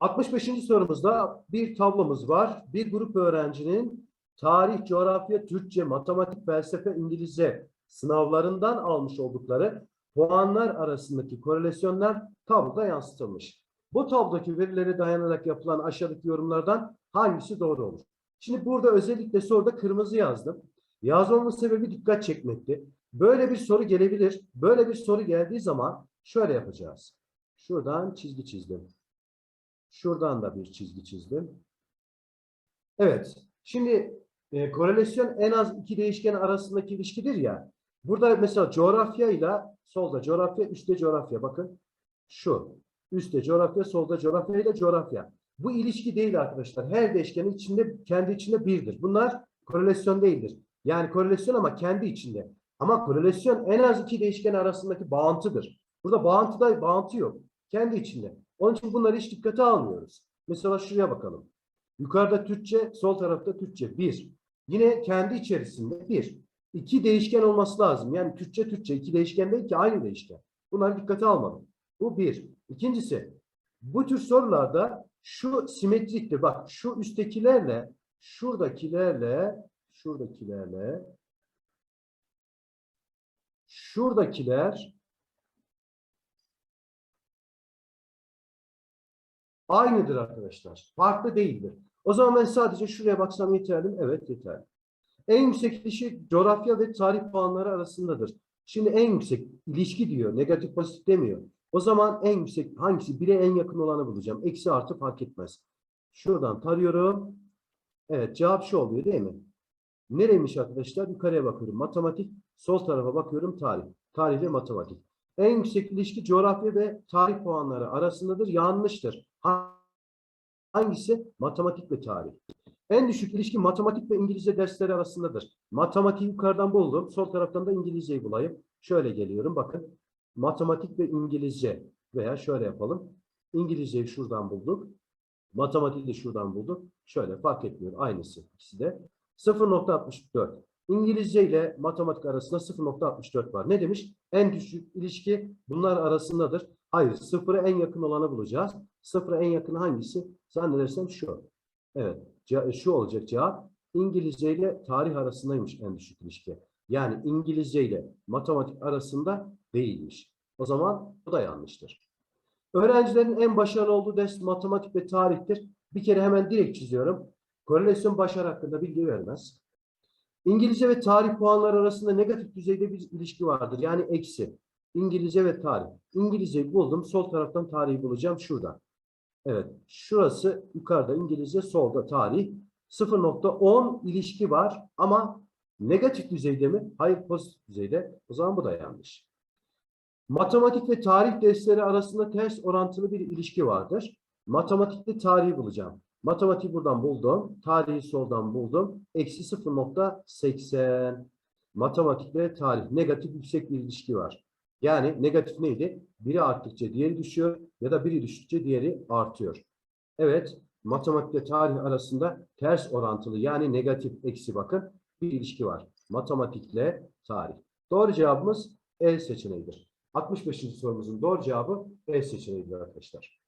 65. sorumuzda bir tablomuz var. Bir grup öğrencinin tarih, coğrafya, Türkçe, matematik, felsefe, İngilizce sınavlarından almış oldukları puanlar arasındaki korelasyonlar tabloda yansıtılmış. Bu tablodaki verilere dayanarak yapılan aşağıdaki yorumlardan hangisi doğru olur? Şimdi burada özellikle soruda kırmızı yazdım. Yazmamın sebebi dikkat çekmekti. Böyle bir soru gelebilir. Böyle bir soru geldiği zaman şöyle yapacağız. Şuradan çizgi çizdim. Şuradan da bir çizgi çizdim. Evet. Şimdi e, korelasyon en az iki değişken arasındaki ilişkidir ya. Burada mesela coğrafya ile solda coğrafya, üstte coğrafya. Bakın şu. Üstte coğrafya, solda coğrafya ile coğrafya. Bu ilişki değil arkadaşlar. Her değişkenin içinde kendi içinde birdir. Bunlar korelasyon değildir. Yani korelasyon ama kendi içinde. Ama korelasyon en az iki değişken arasındaki bağıntıdır. Burada bağıntıda bağıntı yok. Kendi içinde. Onun için bunları hiç dikkate almıyoruz. Mesela şuraya bakalım. Yukarıda Türkçe, sol tarafta Türkçe. Bir. Yine kendi içerisinde bir. İki değişken olması lazım. Yani Türkçe Türkçe iki değişken değil ki aynı değişken. Bunları dikkate almadım. Bu bir. İkincisi bu tür sorularda şu simetriktir. Bak şu üsttekilerle şuradakilerle şuradakilerle şuradakiler aynıdır arkadaşlar. Farklı değildir. O zaman ben sadece şuraya baksam yeterli mi? Evet yeterli. En yüksek ilişki coğrafya ve tarih puanları arasındadır. Şimdi en yüksek ilişki diyor. Negatif pozitif demiyor. O zaman en yüksek hangisi? Bire en yakın olanı bulacağım. Eksi artı fark etmez. Şuradan tarıyorum. Evet cevap şu oluyor değil mi? Nereymiş arkadaşlar? Yukarıya bakıyorum. Matematik. Sol tarafa bakıyorum. Tarih. Tarih ve matematik. En yüksek ilişki coğrafya ve tarih puanları arasındadır. Yanlıştır. Ha- Hangisi? Matematik ve tarih. En düşük ilişki matematik ve İngilizce dersleri arasındadır. Matematiği yukarıdan buldum. Sol taraftan da İngilizceyi bulayım. Şöyle geliyorum. Bakın. Matematik ve İngilizce veya şöyle yapalım. İngilizceyi şuradan bulduk. Matematiği de şuradan bulduk. Şöyle fark etmiyor. Aynısı ikisi de. 0.64. İngilizce ile matematik arasında 0.64 var. Ne demiş? En düşük ilişki bunlar arasındadır. Hayır, sıfıra en yakın olanı bulacağız. Sıfıra en yakın hangisi? Zannedersem şu. Evet, şu olacak cevap. İngilizce ile tarih arasındaymış en düşük ilişki. Yani İngilizce ile matematik arasında değilmiş. O zaman bu da yanlıştır. Öğrencilerin en başarılı olduğu ders matematik ve tarihtir. Bir kere hemen direkt çiziyorum. Korelasyon başarı hakkında bilgi vermez. İngilizce ve tarih puanları arasında negatif düzeyde bir ilişki vardır. Yani eksi. İngilizce ve tarih. İngilizceyi buldum. Sol taraftan tarihi bulacağım. Şurada. Evet. Şurası yukarıda İngilizce, solda tarih. 0.10 ilişki var ama negatif düzeyde mi? Hayır pozitif düzeyde. O zaman bu da yanlış. Matematik ve tarih dersleri arasında ters orantılı bir ilişki vardır. Matematikte tarihi bulacağım. Matematiği buradan buldum. Tarihi soldan buldum. Eksi 0.80. Matematik ve tarih. Negatif yüksek bir ilişki var. Yani negatif neydi? Biri arttıkça diğeri düşüyor ya da biri düştükçe diğeri artıyor. Evet, matematikle tarih arasında ters orantılı yani negatif eksi bakın bir ilişki var. Matematikle tarih. Doğru cevabımız E seçeneğidir. 65. sorumuzun doğru cevabı E seçeneğidir arkadaşlar.